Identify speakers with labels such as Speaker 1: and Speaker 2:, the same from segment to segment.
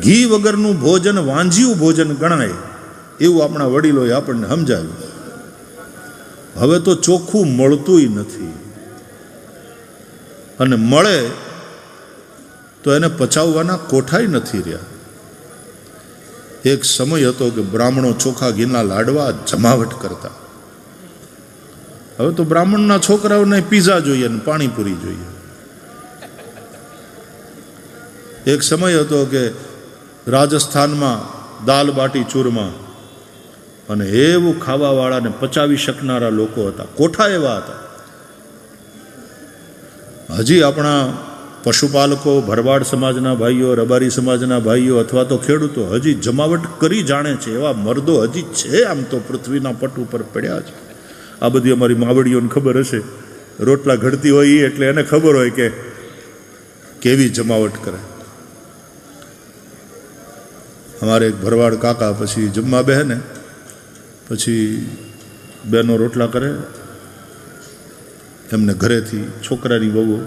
Speaker 1: ઘી વગરનું ભોજન, વાંજ્યું ભોજન ગણાય, એવું આપણા વડીલોએ આપણને સમજાવ્યું. હવે તો ચોખ્ખું મળતુંય નથી. અને મળે તો એને પચાવવાના કોઠાય નથી રહ્યા. એક સમય હતો કે બ્રાહ્મણો ચોખા ઘીના લાડવા જમાવટ કરતા. હવે તો બ્રાહ્મણના છોકરાઓને પીઝા જોઈએ ને પાણીપુરી જોઈએ. એક સમય હતો કે રાજસ્થાનમાં દાલ બાટી ચૂરમા. અને એવું ખાવાવાળાને પચાવી શકનારા લોકો હતા. કોઠા એવા હતા? હજી આપણા પશુપાલકો, ભરવાડ સમાજના ભાઈઓ, રબારી સમાજના ભાઈઓ અથવા તો ખેડૂતો હજી જમાવટ કરી જાણે છે. એવા મર્દો હજી છે આમ તો પૃથ્વીના પટ ઉપર પડ્યા છે. આ બધી અમારી માવડીઓને ખબર હશે. રોટલા ઘડતી હોય એટલે એને ખબર હોય કે કેવી જમાવટ કરે. અમારે એક ભરવાડ કાકા પછી જમવા બહેને પછી બેનો રોટલા કરે. એમને ઘરેથી છોકરાની વહુ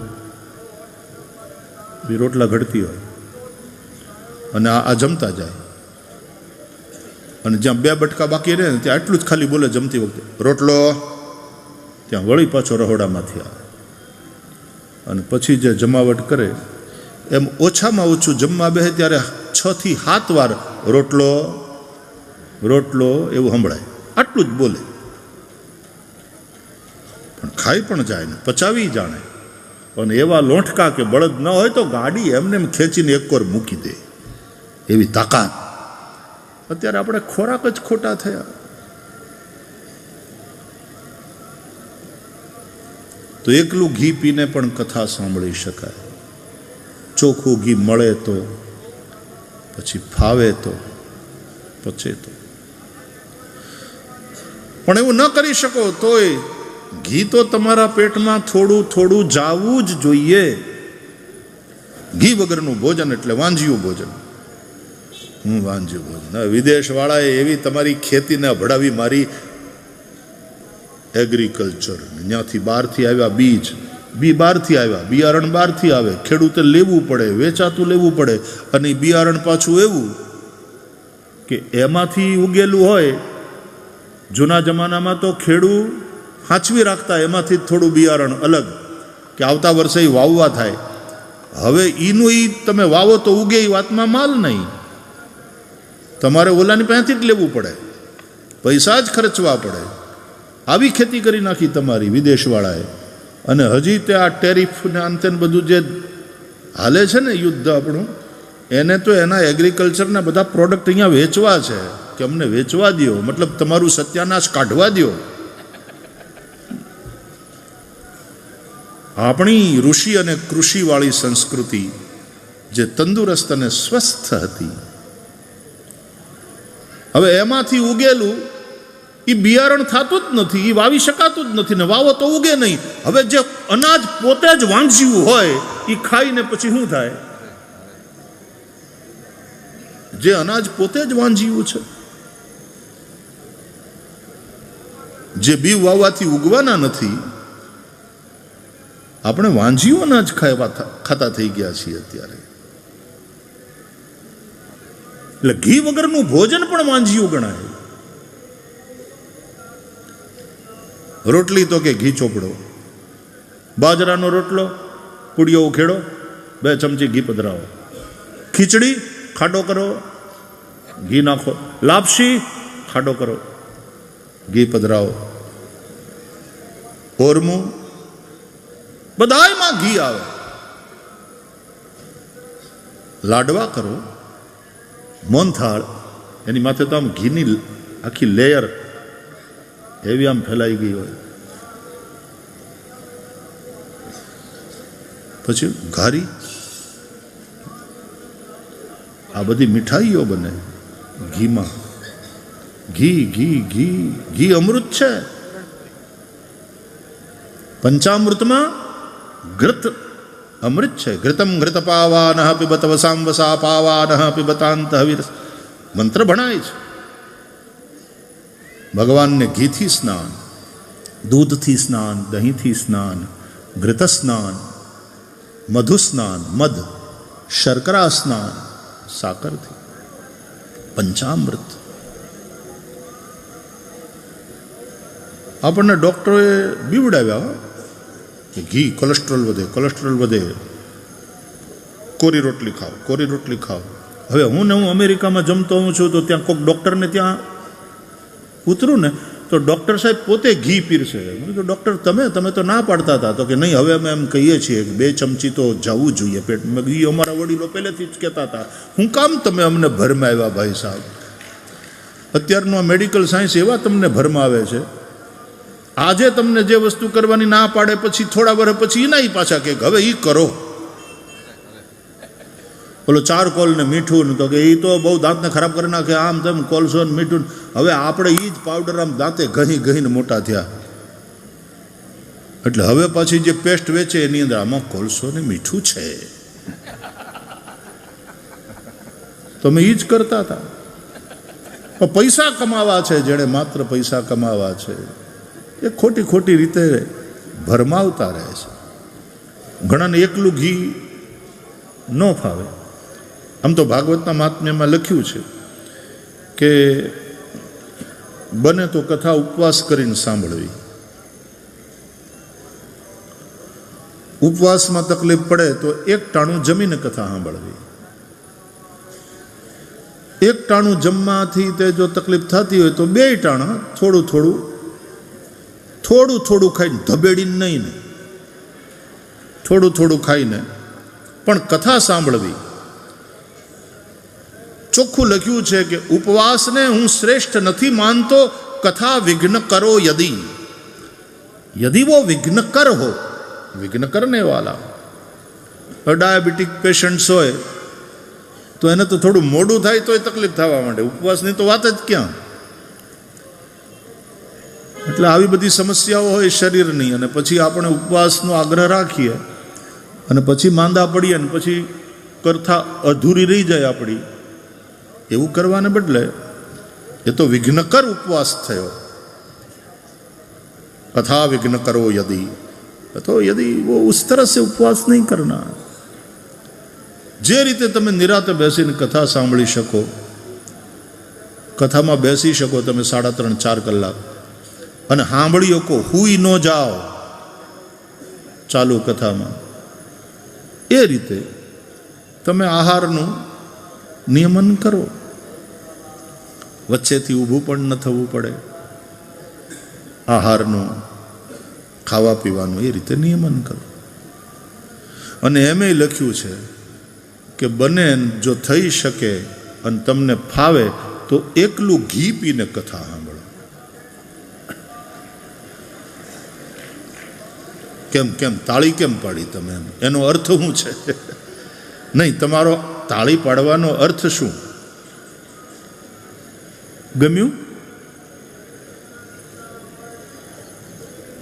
Speaker 1: બી રોટલા ઘડતી હોય અને આ જમતા જાય. અને જ્યાં બે બટકા બાકી રહે ને ત્યાં આટલું જ ખાલી બોલે જમતી વખતે, રોટલો. ત્યાં વળી પાછો રહોડામાંથી આવે. અને પછી જે જમાવટ કરે, એમ ઓછામાં ઓછું જમવા બેહે ત્યારે છ થી સાત વાર રોટલો રોટલો એવું સંભળાય. આટલું જ બોલે. પણ ખાઈ પણ જાય ને, પચાવી જાણે. પણ એવા લોંઠકા કે બળદ ન હોય તો ગાડી એમને એમ ખેંચીને વાર મૂકી દે. એવી તાકાત. અત્યારે આપણે ખોરાક જ ખોટા થયા. તો એકલું ઘી પીને પણ કથા સાંભળી શકાય. ચોખ્ખું ઘી મળે તો પછી ફાવે તો પચે તો. પણ એવું ન કરી શકો તોય ઘી તો તમારા પેટમાં થોડું થોડું જાવું જ જોઈએ. ઘી વગરનું ભોજન એટલે વાંજ્યું ભોજન. હું વાંજ્યું ભોજન. વિદેશવાળાએ એવી તમારી ખેતીને ભડાવી મારી એગ્રીકલ્ચર ત્યાંથી બહારથી આવ્યા બીજ. બી બહારથી આવ્યા બિયારણ બહારથી આવે, ખેડૂતે લેવું પડે, વેચાતું લેવું પડે અને બિયારણ પાછું એવું કે એમાંથી ઉગેલું હોય, જૂના જમાનામાં તો ખેડૂ હાંચવી રાખતા, એમાંથી થોડું બિયારણ અલગ કે આવતા વર્ષે વાવવા થાય. હવે ઈનું ઈ તમે વાવો તો ઉગે એ વાતમાં માલ નહીં. તમારે ઓલાની પાસેથી જ લેવું પડે. પૈસા જ ખર્ચવા પડે. આવી ખેતી કરી નાખી તમારી વિદેશવાળાએ. અને હજી તે આ ટેરિફ ને અંતે બધું જે હાલે છે ને યુદ્ધ આપણું, એને તો એના એગ્રીકલ્ચરના બધા પ્રોડક્ટ અહીંયા વેચવા છે, કે અમને વેચવા દ્યો. મતલબ તમારું સત્યાનાશ કાઢવા દ્યો. આપણી ઋષિ અને કૃષિવાળી સંસ્કૃતિ જે તંદુરસ્ત અને સ્વસ્થ હતી. હવે એમાંથી ઉગેલું એ બિયારણ થતું જ નથી એ વાવી શકાતું જ નથી ને વાવો તો ઉગે નહીં. હવે જે અનાજ પોતે જ વાંચ્યું હોય એ ખાઈને પછી શું થાય? જે અનાજ પોતે જ વાંજ્યું છે. જે બી વાવવાથી ઉગવાના નથી, આપણે વાંજ્યું અનાજ ખાવા ખાતા થઈ ગયા છીએ અત્યારે. એટલે ઘી વગરનું ભોજન પણ વાંજ્યું ગણાય. રોટલી તો કે ઘી ચોપડો? બાજરાનો રોટલો પુડિયો ઉખેડો, બે ચમચી ઘી પધરાવો. ખીચડી, ખાડો કરો, ઘી નાખો. લાપસી, ખાડો કરો, ઘી પધરાવો. ઓરમું બધાયમાં ઘી આવે. લાડવા કરો મોનથાળ એની માથે તો આમ ઘીની આખી લેયર એવી આમ ફેલાઈ ગઈ હોય પછી ઘારી આ બધી મીઠાઈઓ બને ઘીમાં. ઘી ઘી ઘી ઘી અમૃત છે. પંચામૃતમાં ઘૃત અમૃત છે. ઘૃતમ ઘૃત પાવાન પીબત વસામ વસા પાવાન પીબતાંત હવિર મંત્ર ભણાય છે. ભગવાનને ઘીથી સ્નાન, દૂધથી સ્નાન, દહીંથી સ્નાન ઘૃત સ્નાન મધુ સ્નાન મધ શર્કરા સ્નાન, સાકરથી, પંચામૃત આપણને ડૉક્ટરોએ બીવડાવ્યા. કે ઘી, કોલેસ્ટ્રોલ વધે કોલેસ્ટ્રોલ વધે કોરી રોટલી ખાઓ, કોરી રોટલી ખાઓ હવે હું ને હું અમેરિકામાં જમતો હું છું, તો ત્યાં કોઈક ડૉક્ટરને ત્યાં ઉતરું ને તો ડૉક્ટર સાહેબ પોતે ઘી પીરશે તો ડૉક્ટર તમે તમે તો ના પાડતા હતા. તો કે નહીં હવે અમે એમ કહીએ છીએ કે બે ચમચી તો જવું જોઈએ. પેટ મેં કીધું, અમારા વડીલો પહેલેથી જ કહેતા હતા. હું કામ તમે અમને ભરમાં આવ્યા ભાઈ સાહેબ? અત્યારનું આ મેડિકલ સાયન્સ એવા તમને ભરમાં આવે છે. આજે તમને જે વસ્તુ કરવાની ના પાડે પછી થોડા વર્ષ પછી એના પાછા કે હવે એ કરો. ઓલો ચાર કોલ ને મીઠું તો કે એ તો બહુ દાંતને ખરાબ કરી નાખે, આમ તેમ કોલસો ને મીઠું હવે આપણે એ જ પાવડર આમ દાંતે ઘહી ઘહીને મોટા થયા. એટલે હવે પછી જે પેસ્ટ વેચે એની અંદર આમાં કોલસો ને મીઠું છે. તમે એ જ કરતા હતા. પૈસા કમાવા છે જેણે માત્ર પૈસા કમાવા છે. એ ખોટી ખોટી રીતે ભરમાવતા રહે છે. ઘણાને એકલું ઘી ન ફાવે. આમ તો ભાગવતના મહાત્મ્યમાં લખ્યું છે કે બને તો કથા ઉપવાસ કરીને સાંભળવી. ઉપવાસમાં તકલીફ પડે તો એક ટાણું જમીને કથા સાંભળવી. એક ટાણું જમવાથી તે જો તકલીફ થતી હોય તો બે ટાણા થોડું થોડું થોડું થોડું ખાઈને ધબેડીને નહીં ને, થોડું થોડું ખાઈને પણ કથા સાંભળવી. ચોખ્ખું લખ્યું છે કે ઉપવાસને હું શ્રેષ્ઠ નથી માનતો, કથા વિઘ્ન કરો યદી. યદિ વો વિઘ્ન કર હો, વિઘ્ન કરને વાલા. ડાયાબિટીક પેશન્ટ્સ હોય, તો એને તો થોડું મોડું થાય તોય તકલીફ થવા માંડે. ઉપવાસની તો વાત જ ક્યાં? એટલે આવી બધી સમસ્યાઓ હોય શરીરની, અને પછી આપણે ઉપવાસનો આગ્રહ રાખીએ, અને પછી માંદા પડીએ ને પછી કરતા અધૂરી રહી જાય આપણી. એવું કરવાને બદલે એ તો વિઘ્નકર ઉપવાસ થયો. કથા વિઘ્ન કરો યદી તો યદી વો ઉસ તરહ સે ઉપવાસ નહીં કરના જે રીતે તમે નિરાતે બેસીને કથા સાંભળી શકો, કથામાં બેસી શકો તમે સાડા ત્રણ, ચાર કલાક. અને સાંભળી શકો હુઈ ન જાઓ. ચાલુ કથામાં. એ રીતે તમે આહારનું નિયમન કરો. વચ્ચેથી ઊભું પણ ન થવું પડે. આહારનું ખાવા પીવાનું એ રીતે નિયમન કરો. અને એમે લખ્યું છે કે બને જો થઈ શકે અને તમને ફાવે તો એકલું ઘી પીને કથા સાંભળો. કેમ કેમ, તાળી કેમ પાડી તમે? એમ? એનો અર્થ શું છે? નહીં, તમારો તાળી પાડવાનો અર્થ શું? ગમ્યું?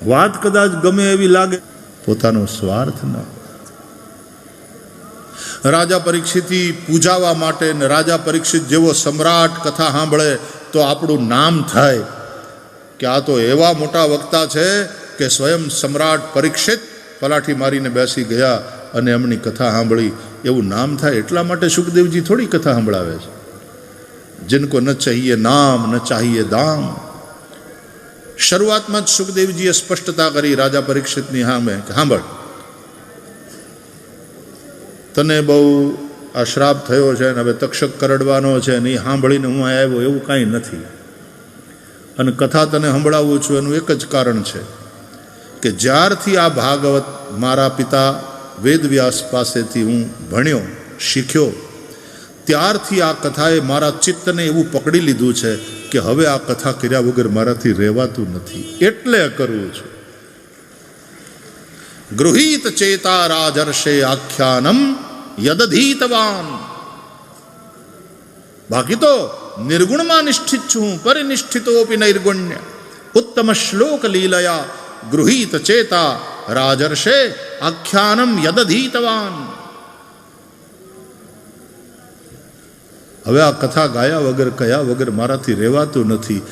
Speaker 1: વાત કદાચ ગમે એવી લાગે. પોતાનો સ્વાર્થ ન. રાજા પરીક્ષિતથી પૂજાવા માટે ને રાજા પરીક્ષિત જેવો સમ્રાટ કથા સાંભળે તો આપણું નામ થાય. કે આ તો એવા મોટા વક્તા છે કે સ્વયં સમ્રાટ પરીક્ષિત પલાઠી મારીને બેસી ગયા અને એમની કથા સાંભળી. એવું નામ થાય એટલા માટે સુખદેવજી થોડી કથા સંભળાવે છે. જિનકો ન ચાહીએ નામ, ન ચાહીએ દામ. શરૂઆતમાં જ સુખદેવજીએ સ્પષ્ટતા કરી રાજા પરીક્ષિતની હામે કે સાંભળ તને બહુ આ શ્રાપ થયો છે અને હવે તક્ષક કરડવાનો છે અને એ સાંભળીને હું આવ્યો એવું કાંઈ નથી. અને કથા તને સંભળાવું છું એનું એક જ કારણ છે કે જ્યારથી આ ભાગવત મારા પિતા વેદવ્યાસ પાસેથી હું ભણ્યો, શીખ્યો. ત્યારથી આ કથાએ મારા ચિત્તને એવું પકડી લીધું છે કે હવે આ કથા કર્યા વગર મારાથી રહેવાતું નથી. એટલે કરવું છું. ગૃહિત ચેતા રાજર્ષે આખ્યાનમ યદધીતવાન. બાકી તો નિર્ગુણમાં નિષ્ઠિત છું પરિનિષ્ઠિતોપી નૈર્ગુણ્ય. ઉત્તમ શ્લોક લીલયા ગૃહીત ચેતા રાજર્ષે આખ્યાનમ યદધીતવાન હવે આ કથા ગાયા વગર, કયા વગર મારાથી રહેવાતું નથી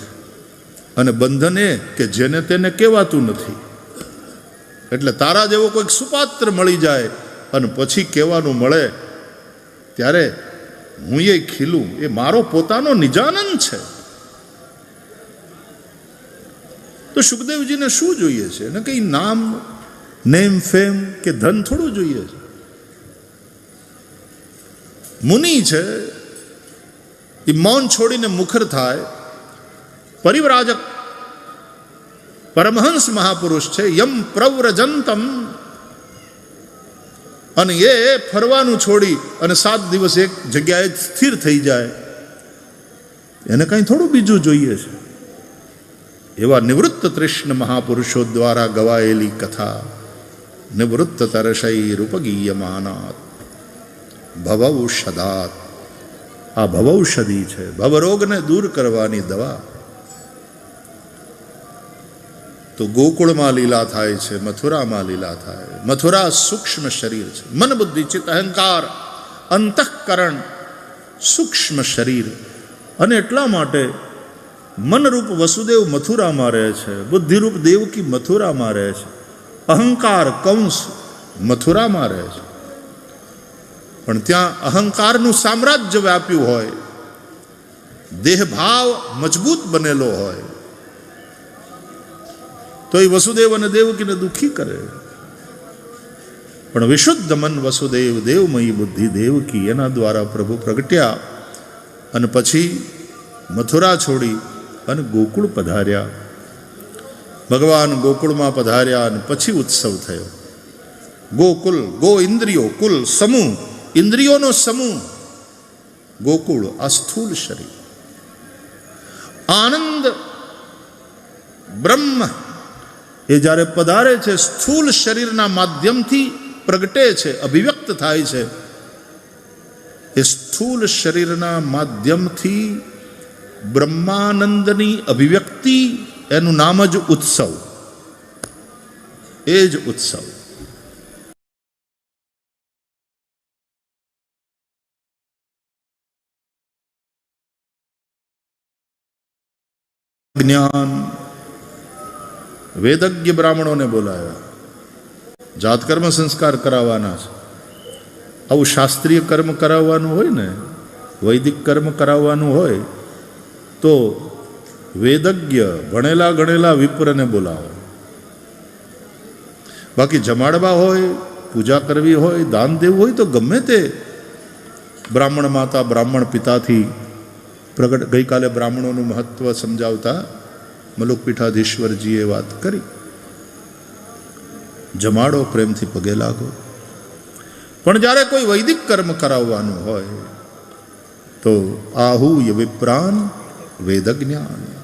Speaker 1: અને બંધન કે જેને તેને કહેવાતું નથી. એટલે તારા જેવો કોઈક સુપાત્ર મળી જાય અને પછી કહેવાનું મળે, ત્યારે હું એ ખીલું, એ મારો પોતાનો નિજાનંદ છે. તો સુખદેવજીને શું જોઈએ છે? એને કંઈ નામ નેમ ફેમ કે ધન થોડું જોઈએ છે. મુનિ છે એ મૌન છોડીને મુખર થાય. પરિવ્રાજક પરમહંસ મહાપુરુષ છે, યમ પ્રવ્રજંતમ. અને એ ફરવાનું છોડી અને સાત દિવસ એક જગ્યાએ સ્થિર થઈ જાય. એને કંઈ થોડું બીજું જોઈએ છે. એવા નિવૃત્ત તૃષ્ણ મહાપુરુષો દ્વારા ગવાયેલી કથા. નિવૃત્ત તરશૈ રૂપગીયમાનાત ભવૌષધાત આ ભવૌષધિ છે. ભવરોગને દૂર કરવાની દવા। તો ગોકુળમાં લીલા થાય છે, મથુરામાં લીલા થાય મથુરા સૂક્ષ્મ શરીર છે. મન બુદ્ધિ ચિત્ત અહંકાર, અંતઃકરણ સૂક્ષ્મ શરીર. અને એટલા માટે મનરૂપ વસુદેવ મથુરામાં રહે છે. બુદ્ધિરૂપ દેવકી મથુરામાં રહે છે. અહંકાર કંસ મથુરામાં રહે છે. પણ ત્યાં અહંકારનું સામ્રાજ્ય વ્યાપ્યું હોય, દેહભાવ મજબૂત બનેલો હોય, તો એ વસુદેવ અને દેવકીને દુઃખી કરે. પણ વિશુદ્ધ મન વસુદેવ, દેવમયી બુદ્ધિ દેવકી એના દ્વારા પ્રભુ પ્રગટ્યા અને પછી મથુરા છોડી અને ગોકુળ પધાર્યા. ભગવાન ગોકુળમાં પધાર્યા અને પછી ઉત્સવ થયો. ગોકુલ, ગો ઇન્દ્રિયો, કુલ સમૂહ, ઇન્દ્રિયોનો સમૂહ. ગોકુળ, આ સ્થૂલ શરીર. આનંદ, બ્રહ્મ, એ જ્યારે પધારે છે સ્થૂલ શરીરના માધ્યમથી પ્રગટે છે, અભિવ્યક્ત થાય છે, એ સ્થૂલ શરીરના માધ્યમથી બ્રહ્માનંદની અભિવ્યક્તિ એનું નામ જ ઉત્સવ. એ જ ઉત્સવ. જ્ઞાન. વેદજ્ઞ બ્રાહ્મણોને બોલાવ્યા. જાતકર્મ સંસ્કાર કરાવવાના છે. આવું શાસ્ત્રીય કર્મ કરાવવાનું હોય ને, વૈદિક કર્મ કરાવવાનું હોય, તો વેદજ્ઞ ભણેલા ગણેલા વિપ્રને બોલાવો. બાકી જમાડવા હોય, પૂજા કરવી હોય, દાન દેવું હોય તો ગમે તે બ્રાહ્મણ માતા, બ્રાહ્મણ પિતાથી પ્રગટ, ગઈકાલે બ્રાહ્મણોનું મહત્વ સમજાવતા મલુક પીઠાધીશ્વરજીએ વાત કરી. જમાડો પ્રેમથી પગે લાગો. પણ જ્યારે કોઈ વૈદિક કર્મ કરાવવાનું હોય, તો આહુય વિપ્રાન વેદ જ્ઞાન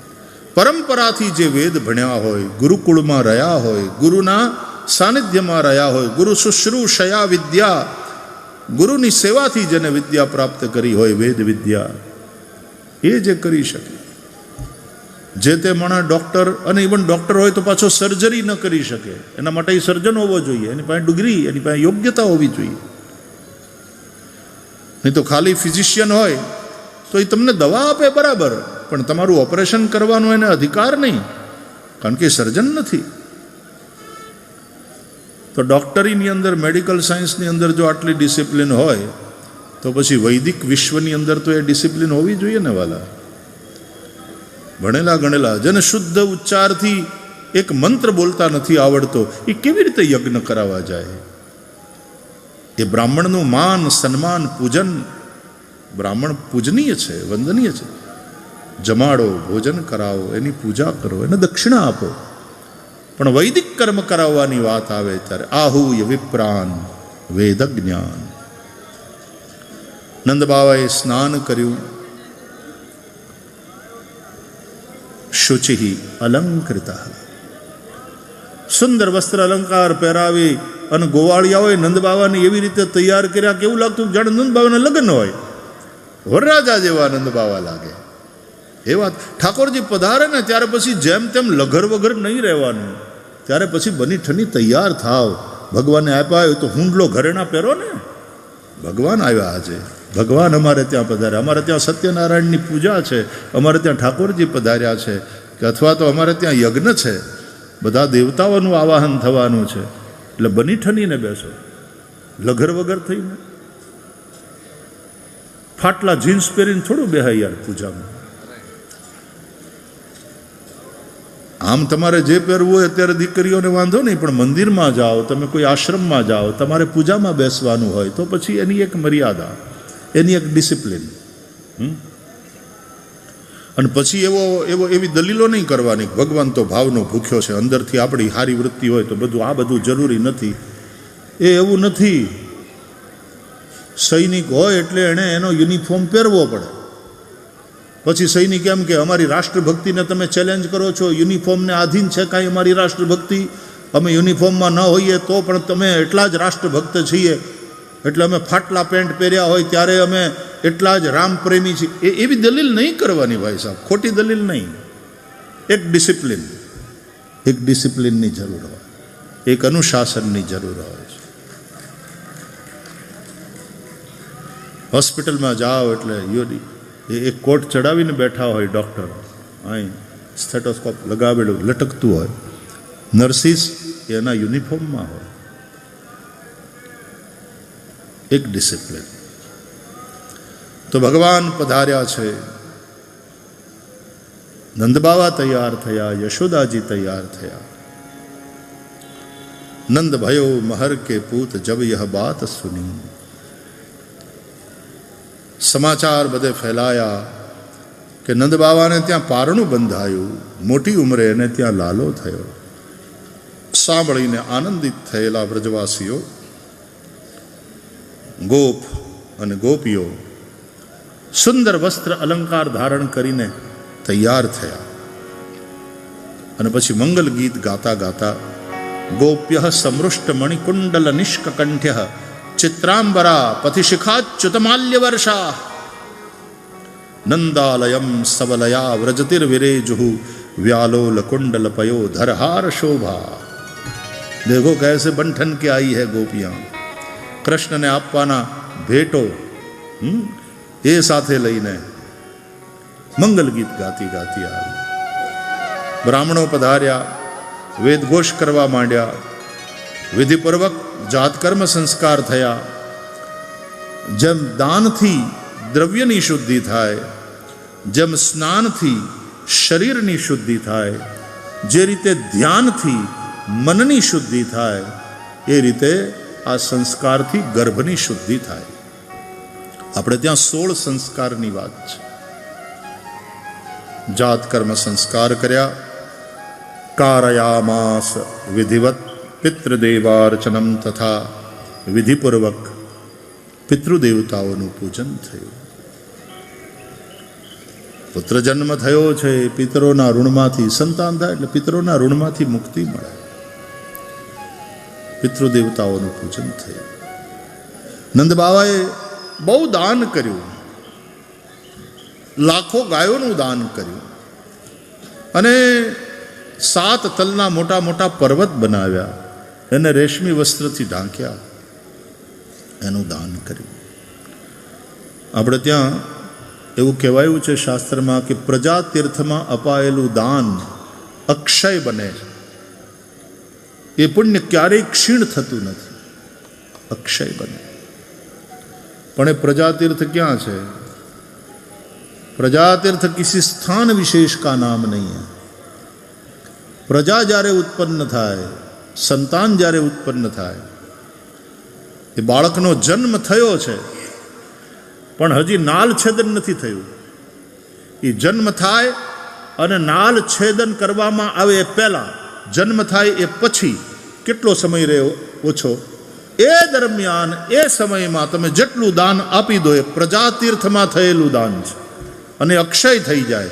Speaker 1: પરંપરાથી જે વેદ ભણ્યા હોય, ગુરુકુળમાં રહ્યા હોય, ગુરુના સાનિધ્યમાં રહ્યા હોય, ગુરુ શુશ્રુષયા વિદ્યા, ગુરુની સેવાથી જેને વિદ્યા પ્રાપ્ત કરી હોય, વેદ વિદ્યા, એ જે કરી શકે. જે તે માણસ ડૉક્ટર અને ઇવન ડૉક્ટર હોય તો પાછો સર્જરી ન કરી શકે. એના માટે એ સર્જન હોવો જોઈએ. એની પાસે ડિગ્રી એની પાસે યોગ્યતા હોવી જોઈએ. નહીં તો ખાલી ફિઝિશિયન હોય, તો એ તમને દવા આપે બરાબર. પણ તમારું ઓપરેશન કરવાનો એને અધિકાર નહીં, કારણ કે સર્જન નથી. તો ડૉક્ટરીની અંદર, મેડિકલ સાયન્સની અંદર જો આટલી ડિસિપ્લિન હોય, તો પછી વૈદિક વિશ્વની અંદર તો એ ડિસિપ્લિન હોવી જોઈએ ને વાલા. ભણેલા ગણેલા જેને શુદ્ધ ઉચ્ચારથી એક મંત્ર બોલતા નથી આવડતો, એ કેવી રીતે યજ્ઞ કરાવવા જાય? એ બ્રાહ્મણનું માન, સન્માન, પૂજન, બ્રાહ્મણ પૂજનીય છે, વંદનીય છે. જમાડો, ભોજન કરાવો, એની પૂજા કરો, એને દક્ષિણા આપો. પણ વૈદિક કર્મ કરાવવાની વાત આવે ત્યારે આહુય વિપ્રાન વેદ જ્ઞાન નંદ બાવાએ સ્નાન કર્યું. શુચિ અલંકૃત. સુંદર વસ્ત્ર અલંકાર પહેરાવી અને ગોવાળિયાઓએ નંદ બાવાને એવી રીતે તૈયાર કર્યા કેવું લાગતું જાણે નંદ બાવાના લગ્ન હોય. વરરાજા જેવા નંદ બાવા લાગે. એ વાત ઠાકોરજી પધારે ને ત્યારે પછી જેમ તેમ લઘર વગર નહીં રહેવાનું. ત્યારે પછી બની ઠની તૈયાર થાવ. ભગવાને આપ્યા હોય તો હુંડલો ઘરેણા પહેરો ને. ભગવાન આવ્યા આજે. ભગવાન અમારે ત્યાં પધાર્યા. અમારે ત્યાં સત્યનારાયણની પૂજા છે. અમારે ત્યાં ઠાકોરજી પધાર્યા છે કે અથવા તો અમારે ત્યાં યજ્ઞ છે. બધા દેવતાઓનું આવાહન થવાનું છે. એટલે બની ઠનીને બેસો. લઘર વગર થઈને. ફાટલા જીન્સ પહેરીને થોડું બેહાય યાર પૂજામાં. આમ તમારે જે પહેરવું હોય અત્યારે દીકરીઓને વાંધો નહીં, પણ મંદિરમાં જાઓ, તમે કોઈ આશ્રમમાં જાઓ, તમારે પૂજામાં બેસવાનું હોય, તો પછી એની એક મર્યાદા, એની એક ડિસિપ્લિન? અને પછી એવો એવો, એવી દલીલો નહીં કરવાની, ભગવાન તો ભાવનો ભૂખ્યો છે, અંદરથી આપણી હારી વૃત્તિ હોય તો બધું, આ બધું જરૂરી નથી. એ એવું નથી. સૈનિક હોય એટલે એણે એનો યુનિફોર્મ પહેરવો પડે. પછી સૈનિક એમ કે, અમારી રાષ્ટ્રભક્તિને તમે ચેલેન્જ કરો છો યુનિફોર્મને આધીન છે કાંઈ અમારી રાષ્ટ્રભક્તિ? અમે યુનિફોર્મમાં ન હોઈએ તો પણ તમે એટલા જ રાષ્ટ્રભક્ત છીએ. એટલે અમે ફાટલા પેન્ટ પહેર્યા હોય ત્યારે અમે એટલા જ રામપ્રેમી છીએ. એ એવી દલીલ નહીં કરવાની ભાઈ સાહેબ. ખોટી દલીલ નહીં. એક ડિસિપ્લિન એક ડિસિપ્લિનની જરૂર હોય. એક અનુશાસનની જરૂર હોય છે. હોસ્પિટલમાં જાઓ એટલે યોડી એ એક કોટ ચડાવીને બેઠા હોય ડૉક્ટર. અહીં સ્થેટોસ્કોપ લગાવેલું, લટકતું હોય. નર્સિસ એના યુનિફોર્મમાં હોય. એક ડિસિપ્લિન. તો ભગવાન પધાર્યા છે. નંદબાવા તૈયાર થયા, યશોદાજી તૈયાર થયા. નંદ ભયો મહર કે પૂત જબ યહ બાત સુની. સમાચાર બધે ફેલાયા કે નંદ બાવાને ત્યાં પારણું બંધાયું, મોટી ઉંમરે એને ત્યાં લાલો થયો. સાંભળીને આનંદિત થયેલા વ્રજવાસીઓ, ગોપ અને ગોપીઓ સુંદર વસ્ત્ર અલંકાર ધારણ કરીને તૈયાર થયા. અને પછી મંગલ ગીત ગાતા ગાતા ગોપ્ય સમૃષ્ટ મણિકુંડલ નિષ્કંઠ્ય ચિત્રાંબરા પથિશિખાચ્યુતમાલ્ય વર્ષા નંદાલયમ સવલયા વ્રજતિર્વિરેજુ व्यालोल कुंडल पयो धरहार शोभा देखो कैसे बंठन के आई है गोपियां કૃષ્ણને આપવાના ભેટો હમ, એ સાથે લઈને મંગલ ગીત ગાતી ગાતી આવી બ્રાહ્મણો પધાર્યા વેદઘોષ કરવા માંડ્યા વિધિપૂર્વક જાતકર્મ સંસ્કાર થયા. જેમ દાનથી દ્રવ્યની શુદ્ધિ થાય, જેમ સ્નાનથી શરીરની શુદ્ધિ થાય, જે રીતે ધ્યાનથી મનની શુદ્ધિ થાય, એ રીતે આ સંસ્કારથી ગર્ભની શુદ્ધિ થાય. આપણે ત્યાં સોળ સંસ્કારની વાત છે. જાત કર્મ સંસ્કાર કર્યા. કારયામાસ વિધિવત પિતૃદેવાર્ચનમ તથા વિધિપૂર્વક પિતૃદેવતાઓનું પૂજન થયું. પુત્ર જન્મ થયો છે, પિતરોના ઋણમાંથી સંતાન થાય એટલે પિતરોના ઋણમાંથી મુક્તિ મળે. પિતૃદેવતાઓનું પૂજન થયું. નંદબાવાએ બહુ દાન કર્યું. લાખો ગાયોનું દાન કર્યું. અને સાત તલના મોટા મોટા પર્વત બનાવ્યા. એને રેશમી વસ્ત્રથી ઢાંક્યા. એનું દાન કર્યું. આપણે ત્યાં એવું કહેવાયું છે શાસ્ત્રમાં કે પ્રજા તીર્થમાં અપાયેલું દાન અક્ષય બને. એ પુણ્ય ક્યારેય ક્ષીણ થતું નથી. અક્ષય બને. પણ એ પ્રજાતીર્થ ક્યાં છે? પ્રજાતીર્થ કિસી સ્થાન વિશેષ કા નામ નહીં પ્રજા જ્યારે ઉત્પન્ન થાય સંતાન જ્યારે ઉત્પન્ન થાય, એ બાળકનો જન્મ થયો છે, પણ હજી નાલ છેદન નથી થયું. એ જન્મ થાય અને નાલ છેદન કરવામાં આવે એ પહેલાં, જન્મ થાય એ પછી કેટલો સમય રહ્યો? ઓછો. એ દરમિયાન, એ સમયમાં તમે જેટલું દાન આપી દો, એ પ્રજાતીર્થમાં થયેલું દાન છે. અને અક્ષય થઈ જાય.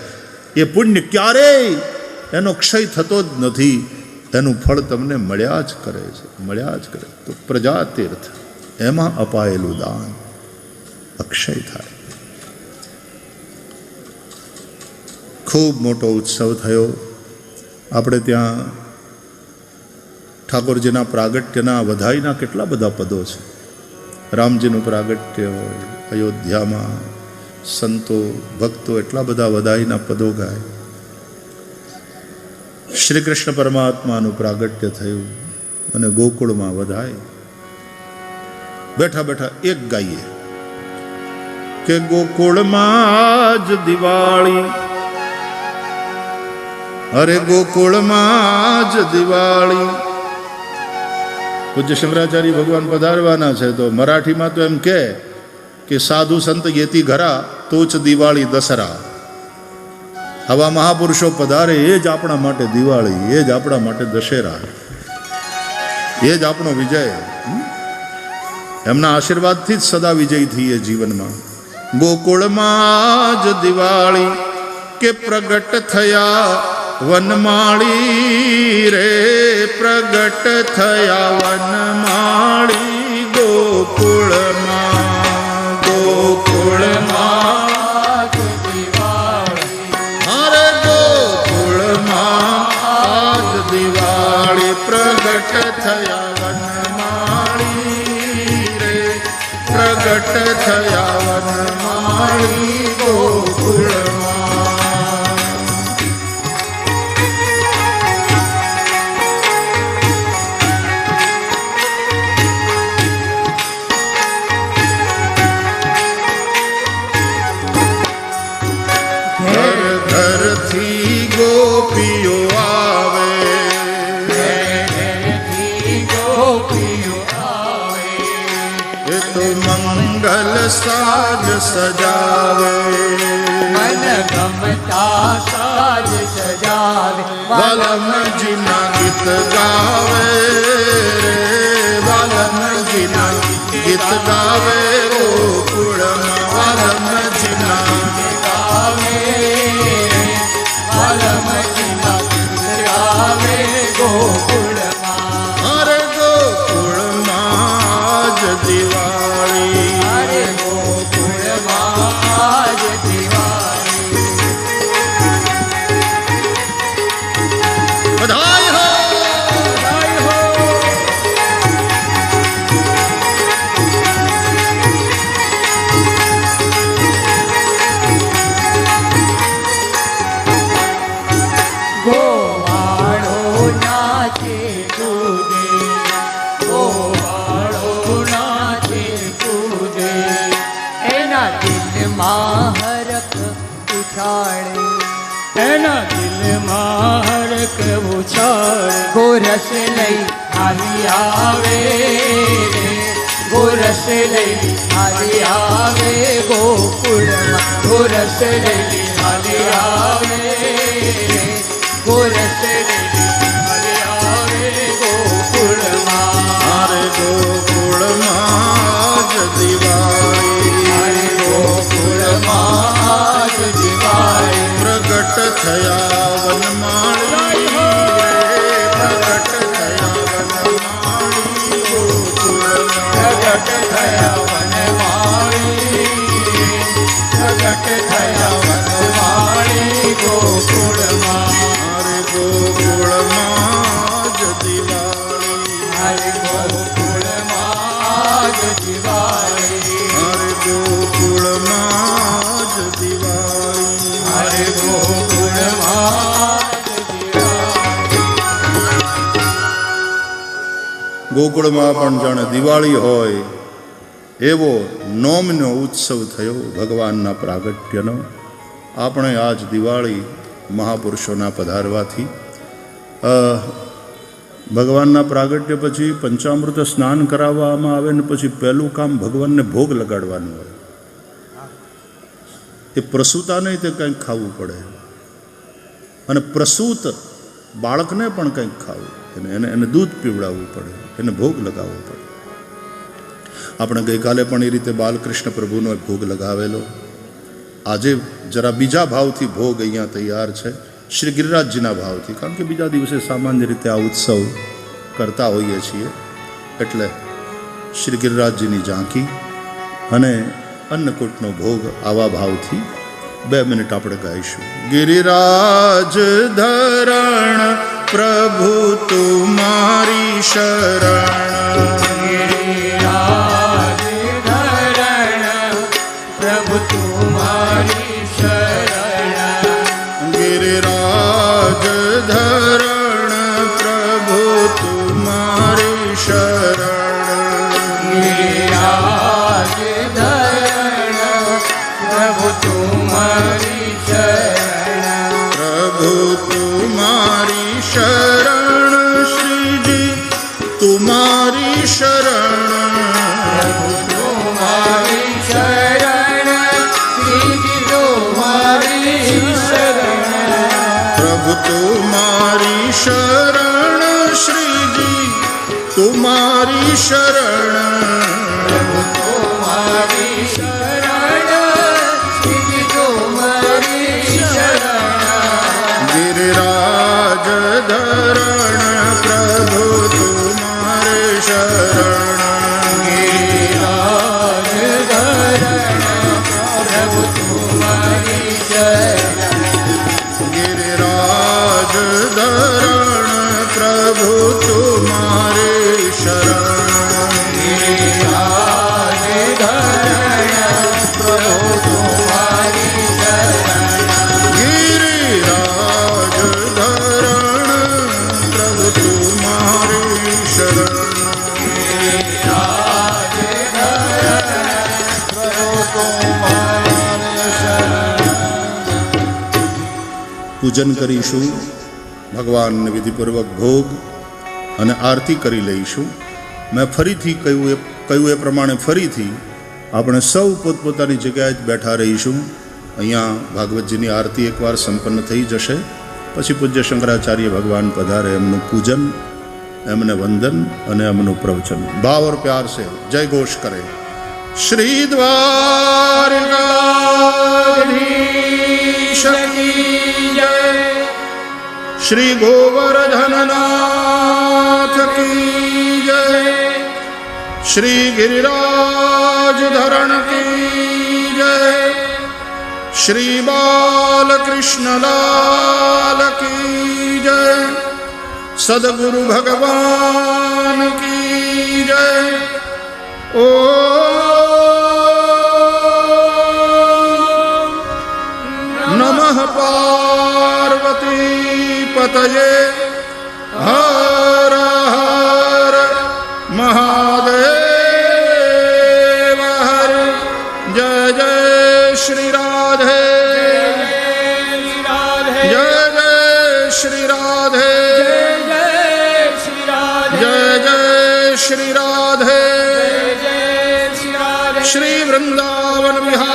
Speaker 1: એ પુણ્ય ક્યારેય એનો ક્ષય થતો જ નથી. એનું ફળ તમને મળ્યા જ કરે છે, મળ્યા જ કરે. તો પ્રજાતીર્થ, એમાં અપાયેલું દાન અક્ષય થાય. ખૂબ મોટો ઉત્સવ થયો. આપણે ત્યાં ઠાકોરજીના પ્રાગટ્યના વધાઈના કેટલા બધા પદો છે. રામજીનું પ્રાગટ્ય હોય અયોધ્યામાં સંતો, ભક્તો એટલા બધા વધાઈના પદો ગાય. શ્રી કૃષ્ણ પરમાત્માનું પ્રાગટ્ય થયું અને ગોકુળમાં વધાય. બેઠા બેઠા એક ગાઈએ કે ગોકુળમાં જ દિવાળી. અરે ગોકુળમાં જ દિવાળી. પૂજ્ય શંકરાચાર્ય ભગવાન પધારવાના છે તો મરાઠીમાં તો એમ કે સાધુ સંત યેતી ઘરા તો જ દિવાળી દસરા આવા મહાપુરુષો પધારે, એ જ આપણા માટે દિવાળી, એ જ આપણા માટે દશેરા. એ જ આપણો વિજય. એમના આશીર્વાદથી જ સદા વિજય થઈએ જીવનમાં. ગોકુળમાં જ દિવાળી કે પ્રગટ થયા, વનમાળી રે, પ્રગટ થયા વનમાળી ગોકુળમાં ગોકુળમાં. દિવાળી પ્રગટ થયા વનમાળી રે. પ્રગટ થયા વનમાળી ગોકુળમાં ગીત
Speaker 2: ઉછાળે. ગોરસ લઈ આવી આવે. ગોરસ લઈ આવી આવે. ગોકુળમાં ગોરસ લઈ આવી આવે. ગોરસ ગોકુળમાં
Speaker 1: પણ જાણે દિવાળી હોય, એવો નોમનો ઉત્સવ થયો ભગવાનના પ્રાગટ્યનો. આપણે આજ દિવાળી મહાપુરુષોના પધારવાથી ભગવાનના પ્રાગટ્ય પછી પંચામૃત સ્નાન કરાવવામાં આવે ને પછી પહેલું કામ ભગવાનને ભોગ લગાડવાનું હોય. એ પ્રસૂતાને તે કંઈક ખાવું પડે. અને પ્રસૂત બાળકને પણ કંઈક ખાવું. એને એને દૂધ પીવડાવવું પડે. એને ભોગ લગાવવો પડે. આપણે ગઈકાલે પણ એ રીતે બાલકૃષ્ણ પ્રભુનો ભોગ લગાવેલો. આજે જરા બીજા ભાવથી ભોગ અહીંયા તૈયાર છે, શ્રી ગિરિરાજજીના ભાવથી. કારણ કે બીજા દિવસે સામાન્ય રીતે આ ઉત્સવ કરતા હોઈએ છીએ. એટલે શ્રી ગિરિરાજજીની ઝાંકી અને અન્નકૂટનો ભોગ આવા ભાવથી બે મિનિટ આપણે ગાઈશું. ગિરિરાજ ધરણ પ્રભુ તુમારી શરણ.
Speaker 2: તુમારી શરણ
Speaker 1: શ્રીજી તુમારી પૂજન કરીશું. ભગવાનને વિધિપૂર્વક ભોગ અને આરતી કરી લઈશું. મેં ફરીથી કહ્યું એ કહ્યું એ પ્રમાણે ફરીથી આપણે સૌ પોતપોતાની જગ્યાએ જ બેઠા રહીશું. અહીંયા ભાગવતજીની આરતી એકવાર સંપન્ન થઈ જશે. પછી પૂજ્ય શંકરાચાર્ય ભગવાન પધારે એમનું પૂજન, એમને વંદન અને એમનું પ્રવચન. ભાવ પ્યાર સે જય ઘોષ કરે. શ્રી દ્વારિકાધીશ કી जय શ્રી ગોવર્ધનનાથ કી જય શ્રી ગિરિરાજ ધરણ કી જય શ્રી બાલકૃષ્ણલાલ કી જય સદગુરુ ભગવાન કી જય ઓ નમઃ હર હર મહાદેવ, હર જય જય શ્રી રાધે. જય જય શ્રી રાધે. જય જય શ્રી રાધે. શ્રી વૃંદાવન બિહારી લાલ